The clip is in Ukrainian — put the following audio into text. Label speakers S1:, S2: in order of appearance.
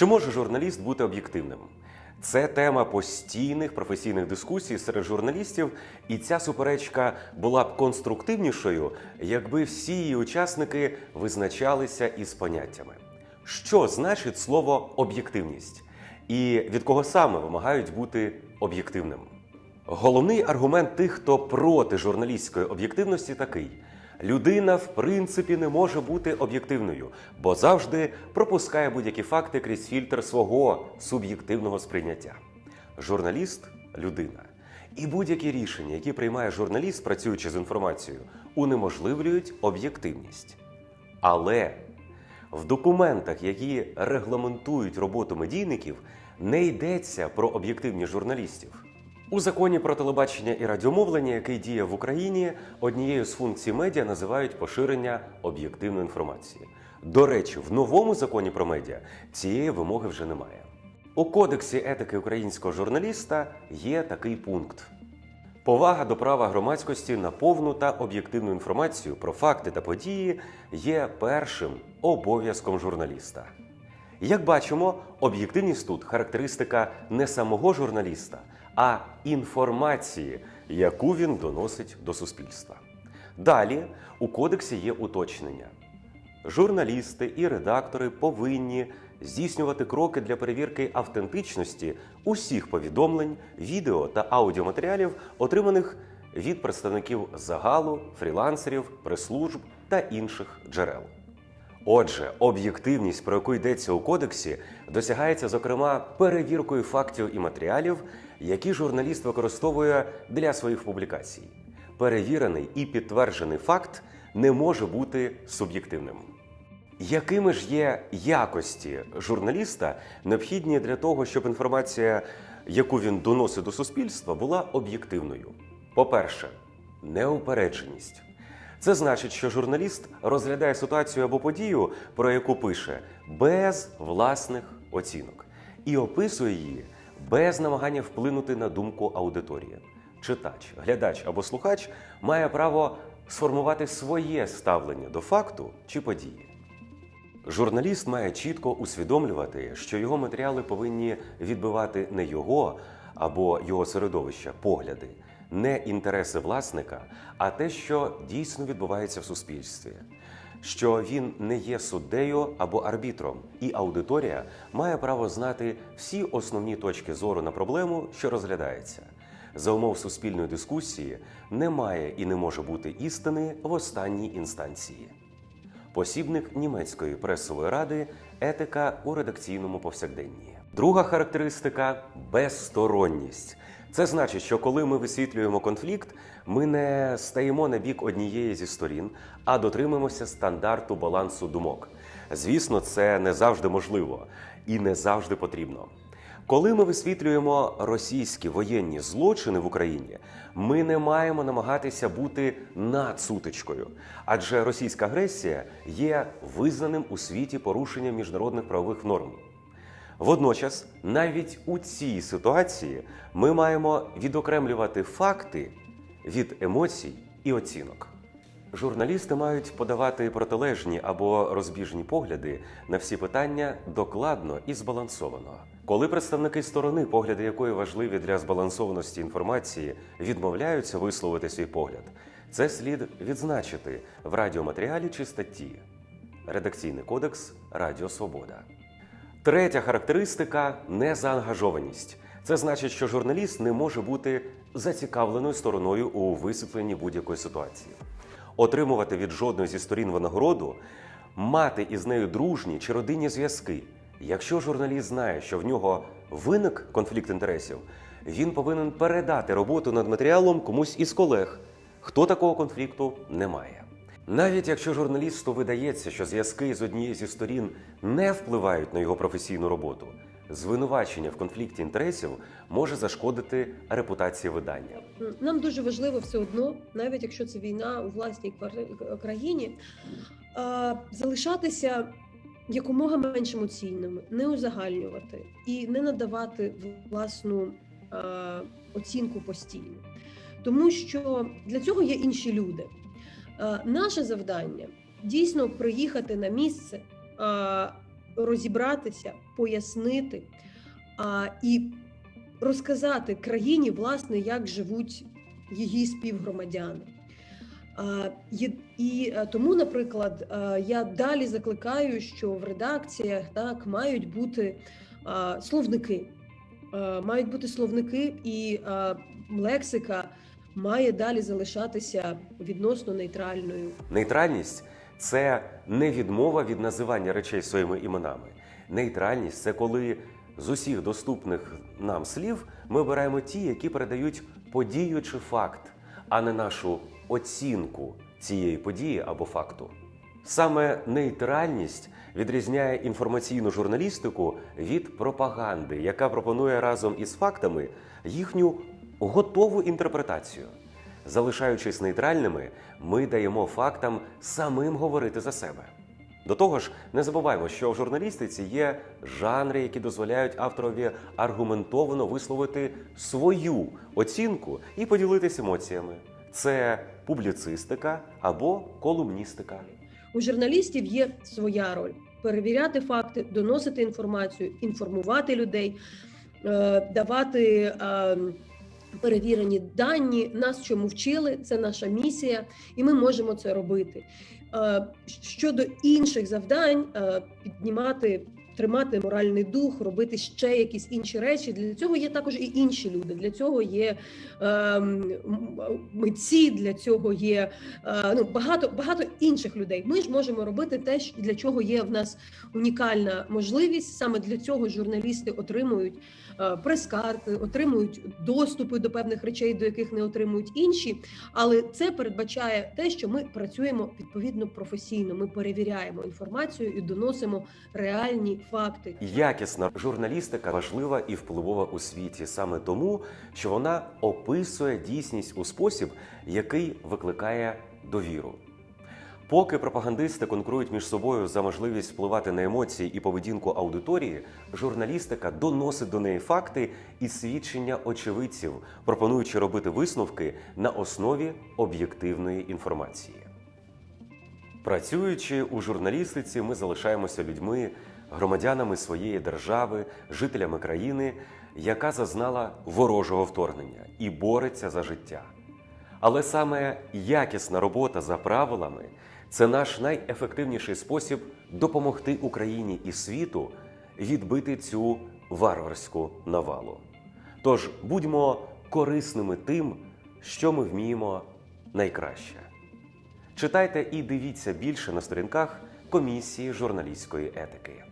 S1: Чи може журналіст бути об'єктивним? Це тема постійних професійних дискусій серед журналістів, і ця суперечка була б конструктивнішою, якби всі її учасники визначалися із поняттями. Що значить слово об'єктивність? І від кого саме вимагають бути об'єктивним? Головний аргумент тих, хто проти журналістської об'єктивності, такий: людина, в принципі, не може бути об'єктивною, бо завжди пропускає будь-які факти крізь фільтр свого суб'єктивного сприйняття. Журналіст людина. І будь-які рішення, які приймає журналіст, працюючи з інформацією, унеможливлюють об'єктивність. Але в документах, які регламентують роботу медійників, не йдеться про об'єктивність журналістів. У законі про телебачення і радіомовлення, який діє в Україні, однією з функцій медіа називають поширення об'єктивної інформації. До речі, в новому законі про медіа цієї вимоги вже немає. У кодексі етики українського журналіста є такий пункт. Повага до права громадськості на повну та об'єктивну інформацію про факти та події є першим обов'язком журналіста. Як бачимо, об'єктивність тут характеристика не самого журналіста, а інформації, яку він доносить до суспільства. Далі у кодексі є уточнення. Журналісти і редактори повинні здійснювати кроки для перевірки автентичності усіх повідомлень, відео та аудіоматеріалів, отриманих від представників загалу, фрілансерів, прес-служб та інших джерел. Отже, об'єктивність, про яку йдеться у кодексі, досягається зокрема перевіркою фактів і матеріалів, які журналіст використовує для своїх публікацій. Перевірений і підтверджений факт не може бути суб'єктивним. Якими ж є якості журналіста, необхідні для того, щоб інформація, яку він доносить до суспільства, була об'єктивною? По-перше, неупередженість. Це значить, що журналіст розглядає ситуацію або подію, про яку пише, без власних оцінок і описує її без намагання вплинути на думку аудиторії. Читач, глядач або слухач має право сформувати своє ставлення до факту чи події. Журналіст має чітко усвідомлювати, що його матеріали повинні відбивати не його або його середовища, погляди, не інтереси власника, а те, що дійсно відбувається в суспільстві. Що він не є суддею або арбітром, і аудиторія має право знати всі основні точки зору на проблему, що розглядається. За умов суспільної дискусії немає і не може бути істини в останній інстанції посібник німецької пресової ради етика у редакційному повсякденні. Друга характеристика безсторонність. Це значить, що коли ми висвітлюємо конфлікт, ми не стаємо на бік однієї зі сторін, а дотримуємося стандарту балансу думок. Звісно, це не завжди можливо і не завжди потрібно. Коли ми висвітлюємо російські воєнні злочини в Україні, ми не маємо намагатися бути над сутичкою, адже російська агресія є визнаним у світі порушенням міжнародних правових норм. Водночас, навіть у цій ситуації ми маємо відокремлювати факти від емоцій і оцінок. Журналісти мають подавати протилежні або розбіжні погляди на всі питання докладно і збалансовано. Коли представники сторони, погляди якої важливі для збалансованості інформації, відмовляються висловити свій погляд, це слід відзначити в радіоматеріалі чи статті. Редакційний кодекс Радіо Свобода. Третя характеристика незаангажованість. Це значить, що журналіст не може бути зацікавленою стороною у висвітленні будь-якої ситуації, отримувати від жодної зі сторін винагороду, мати із нею дружні чи родинні зв'язки. Якщо журналіст знає, що в нього виник конфлікт інтересів, він повинен передати роботу над матеріалом комусь із колег, хто такого конфлікту не має. Навіть якщо журналісту видається, що зв'язки з однією зі сторін не впливають на його професійну роботу, звинувачення в конфлікті інтересів може зашкодити репутації видання.
S2: Нам дуже важливо все одно, навіть якщо це війна у власній країні, залишатися якомога менш емоційними, не узагальнювати і не надавати власну оцінку постійно. Тому що для цього є інші люди. А, Наше завдання дійсно приїхати на місце, розібратися, пояснити і розказати країні, власне, як живуть її співгромадяни. І е, тому, наприклад, е, я далі закликаю, що в редакціях так мають бути словники. Е, Мають бути словники, і е, лексика має далі залишатися відносно нейтральною.
S1: Нейтральність це не відмова від називання речей своїми іменами. Нейтральність це коли з усіх доступних нам слів ми обираємо ті, які передають подію чи факт, а не нашу оцінку цієї події або факту. Саме нейтральність відрізняє інформаційну журналістику від пропаганди, яка пропонує разом із фактами їхню готову інтерпретацію. Залишаючись нейтральними, ми даємо фактам самим говорити за себе. До того ж, не забуваємо, що в журналістиці є жанри, які дозволяють авторові аргументовано висловити свою оцінку і поділитись емоціями. Це публіцистика або колумністика.
S2: У журналістів є своя роль перевіряти факти, доносити інформацію, інформувати людей, е, давати е, перевірені дані. Нас чому вчили, це наша місія, і ми можемо це робити. Е, Щодо інших завдань, е, піднімати. Тримати моральний дух, робити ще якісь інші речі. Для цього є також і інші люди. Для цього є м- митці, для цього є е, ну, багато, багато інших людей. Ми ж можемо робити те, для чого є в нас унікальна можливість. Саме для цього журналісти отримують е, прес-карти, отримують доступи до певних речей, до яких не отримують інші. Але це передбачає те, що ми працюємо відповідно професійно. Ми перевіряємо інформацію і доносимо реальні факти.
S1: Якісна журналістика важлива і впливова у світі саме тому, що вона описує дійсність у спосіб, який викликає довіру. Поки пропагандисти конкурують між собою за можливість впливати на емоції і поведінку аудиторії, журналістика доносить до неї факти і свідчення очевидців, пропонуючи робити висновки на основі об'єктивної інформації. Працюючи у журналістиці, ми залишаємося людьми, громадянами своєї держави, жителями країни, яка зазнала ворожого вторгнення і бореться за життя. Але саме якісна робота за правилами це наш найефективніший спосіб допомогти Україні і світу відбити цю варварську навалу. Тож будьмо корисними тим, що ми вміємо найкраще. Читайте і дивіться більше на сторінках комісії журналістської етики.